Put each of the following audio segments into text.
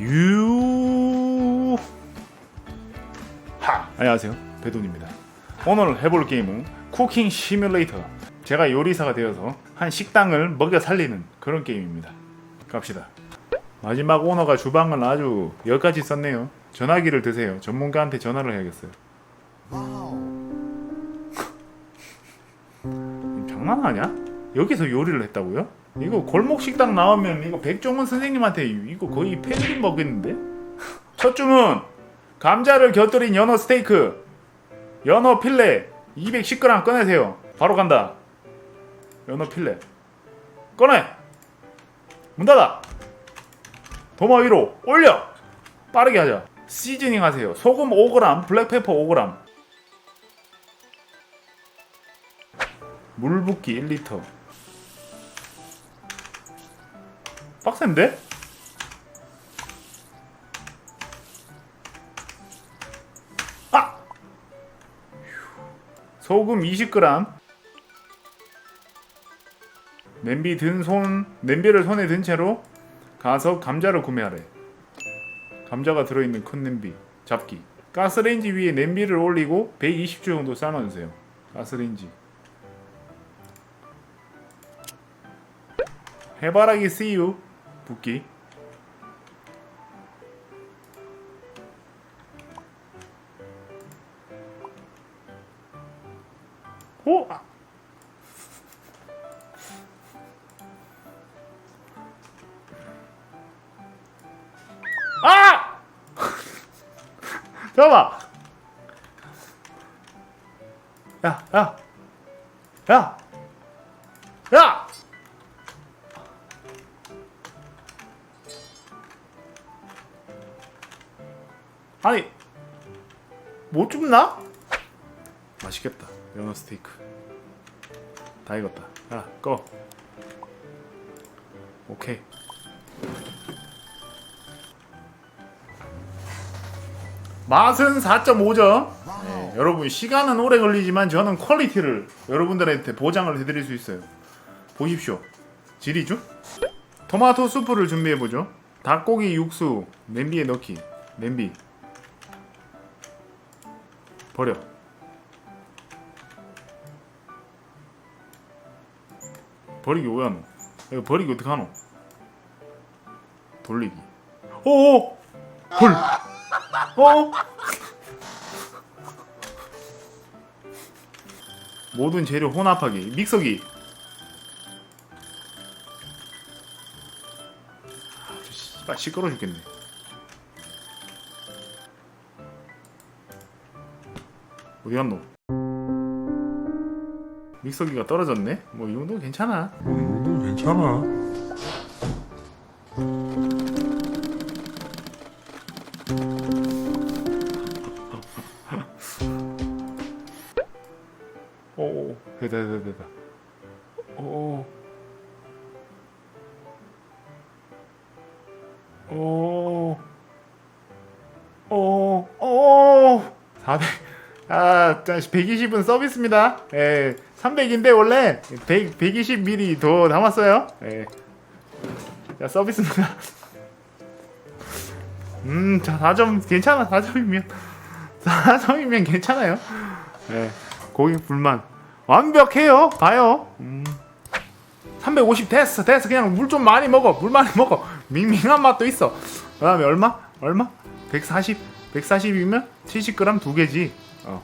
유. 하. 안녕하세요. 배돈입니다. 오늘 해볼 게임은 쿠킹 시뮬레이터. 제가 요리사가 되어서 한 식당을 먹여 살리는 그런 게임입니다. 갑시다. 마지막 오너가 주방을 아주 열까지 썼네요. 전화기를 드세요. 전문가한테 전화를 해야겠어요. 장난하냐? 여기서 요리를 했다고요? 이거 골목 식당 나오면 이거 백종원 선생님한테 이거 거의 패드립 먹겠는데? 첫 주문. 감자를 곁들인 연어 스테이크. 연어 필레 210g 꺼내세요. 바로 간다. 연어 필레. 꺼내. 문 닫아. 도마 위로 올려. 빠르게 하자. 시즈닝 하세요. 소금 5g 블랙페퍼 5g 물 붓기 1리터 빡센데? 아! 소금 20g 냄비 든 손, 냄비를 손에 든 채로 가서 감자를 구매하래. 감자가 들어있는 큰 냄비 잡기. 가스레인지 위에 냄비를 올리고 120초 정도 삶아주세요. 가스레인지. 해바라기 씨유 붓기 오! 아. 아! 잠깐만 야, 야, 야, 야! 아니 못 줍나? 맛있겠다. 연어 스테이크. 다 익었다. 야 꺼 오케이. 맛은 4.5점. 네, 여러분 시간은 오래 걸리지만 저는 퀄리티를 여러분들한테 보장을 해드릴 수 있어요. 보십시오. 지리죠? 토마토 수프를 준비해보죠. 닭고기 육수 냄비에 넣기. 냄비 버려. 버리기 왜안 노? 이거 버리기 어떻게 하노? 돌리기. 오오! 돌! 어? 모든 재료 혼합하기. 믹서기. 아, 저 씨발 시끄러 죽겠네. 어디 갔노? 믹서기가 떨어졌네? 뭐 이 정도 괜찮아. 뭐 이것도 괜찮아. 아, 120은 서비스입니다. 예, 300인데 원래 100, 120ml 더 남았어요. 예. 자, 서비스입니다. 음, 자, 4점 괜찮아. 4점이면 4점이면 괜찮아요. 예. 고객 불만 완벽해요. 가요. 음. 350 됐어, 됐어. 그냥 물 좀 많이 먹어. 물 많이 먹어. 밍밍한 맛도 있어. 그다음에 얼마? 얼마? 140. 140이면 70g 두 개지. 어.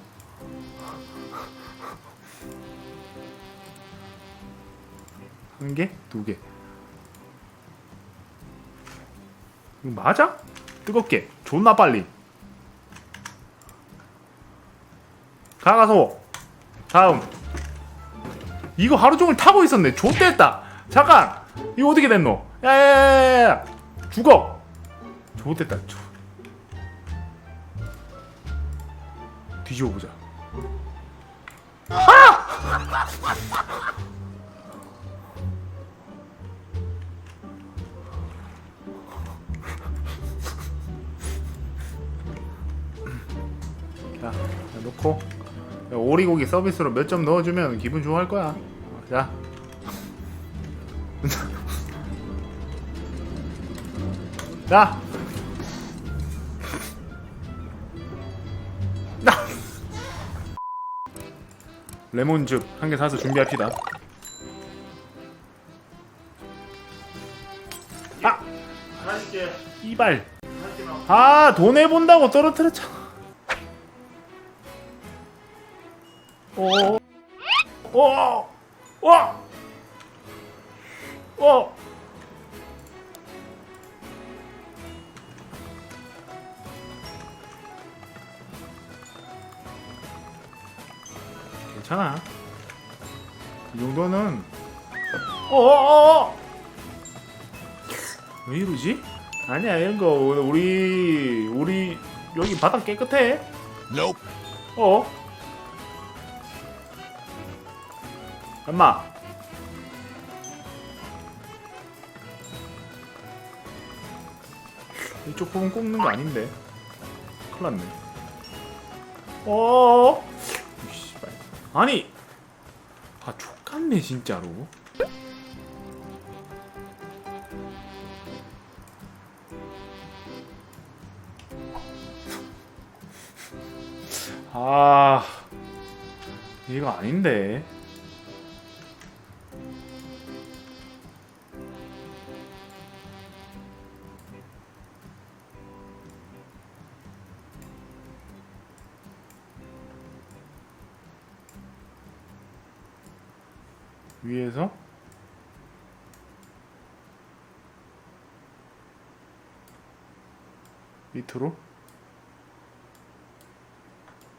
한 개, 두 개. 이거 맞아? 뜨겁게. 존나 빨리. 가가서 다음. 이거 하루 종일 타고 있었네. 좆됐다. 잠깐. 이거 어떻게 됐노? 야야야야 죽어. 좆됐다. 조- 뒤집어 보자. 자, 자 놓고 오리고기 서비스로 몇 점 넣어주면 기분 좋아할 거야. 자. 자! 레몬즙 한 개 사서 준비합시다. 아! 이발. 아 돈 해본다고 떨어뜨렸잖아. 어. 어. 어. 어. 괜찮아. 이 정도는 어어어 왜 이러지? 아니야 이런 거 우리 우리 여기 바닥 깨끗해. Nope. 어? 엄마. 이쪽 부분 꼽는 거 아닌데. 큰일 났네. 어? 씨발. 아니. 아, 족같네 진짜로. 아. 이거 아닌데. 위에서 밑으로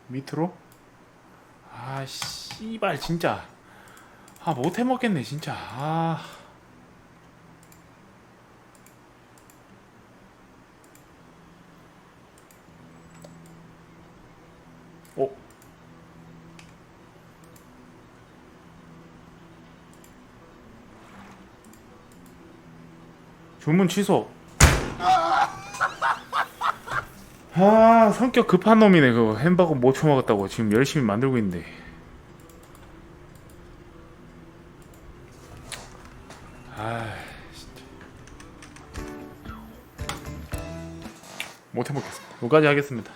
밑으로? 아 씨발 진짜. 아 못해 먹겠네 진짜. 아 주문 취소. 아 성격 급한 놈이네 그거. 햄버거 못 처먹었다고 지금 열심히 만들고 있는데. 아 진짜. 못 해먹겠어 여기까지 하겠습니다